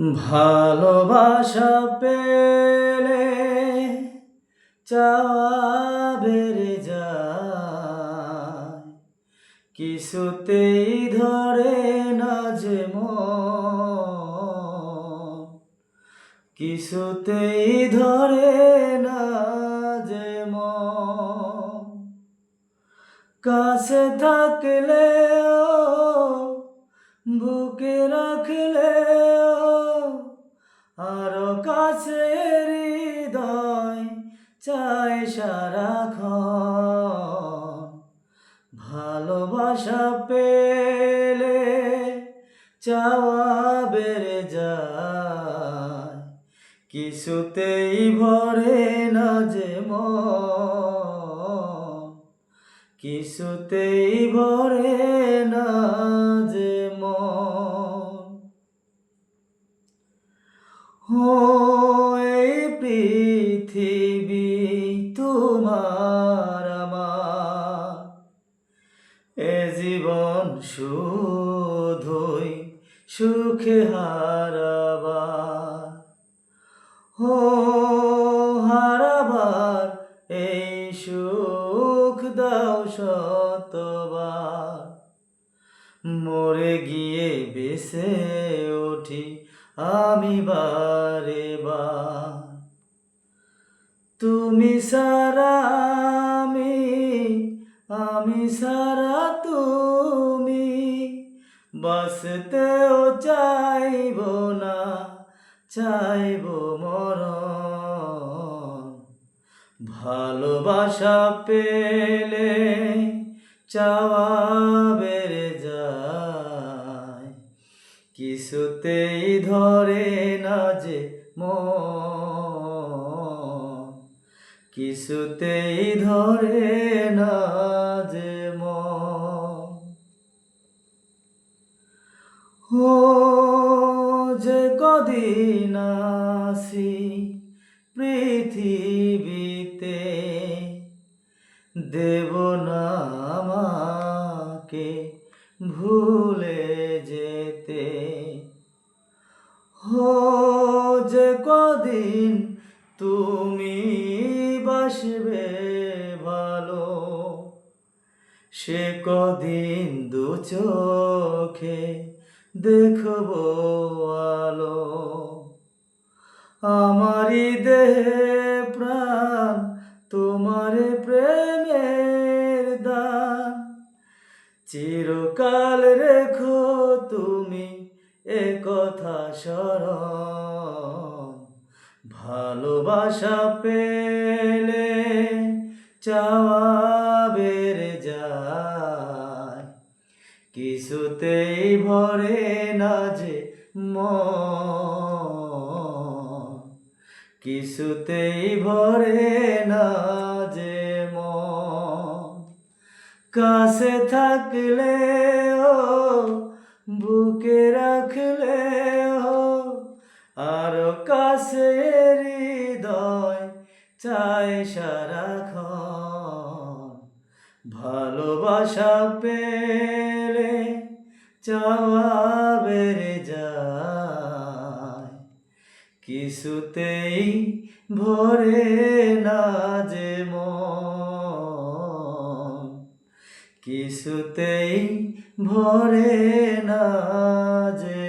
ভালোবাসা পেলে চাওয়া বেড়ে যায়। কিছুতেই ধরে না যে কিছুতেই ধরে না যে কাছে থাকলে বুকে রাখলে সারাক্ষণ ভালোবাসা পেলে চাওয়া বেড়ে যায়। কিছুতেই ভরে না যে কিছুতেই ভরে না যে মন। ও, এই পৃথিবী শুধুই সুখে হারাবার। ও হারাবার, এই সুখ দাও শতবার। মরে গিয়ে বেসে উঠি আমি বারে তুমি সারা আমি আমি সারা তুমি বাসতেও চাইব না, চাইব মরণ। ভালোবাসা পেলে চাওয়া বেড়ে যায়। কিছুতেই ধরে না যে মন। কিছুতেই ধরে না ও যে কদিন আসি পৃথিবীতে, দেব না ভুলে যেতে। হো যে কদিন তুমি বাসবে ভালো, সে কদিন দু চোখে দেখব আলো। আমারই দেহে প্রাণ, তোমার প্রেমের দান। চিরকাল রেখো তুমি এ কথা স্মরণ। ভালোবাসা পেলে চাওয়া কিছুতেই ভরে না যে ম কিছুতেই ভরে না যে ম কাছে থাকলে ও, বুকে রাখলে ও, আর কাছে হৃদয় চাই সারাক্ষণ। ভালোবাসা পেলে চাওয়া যায়। কিছুতেই ভরে না যে মন। কিছুতেই ভরে না যে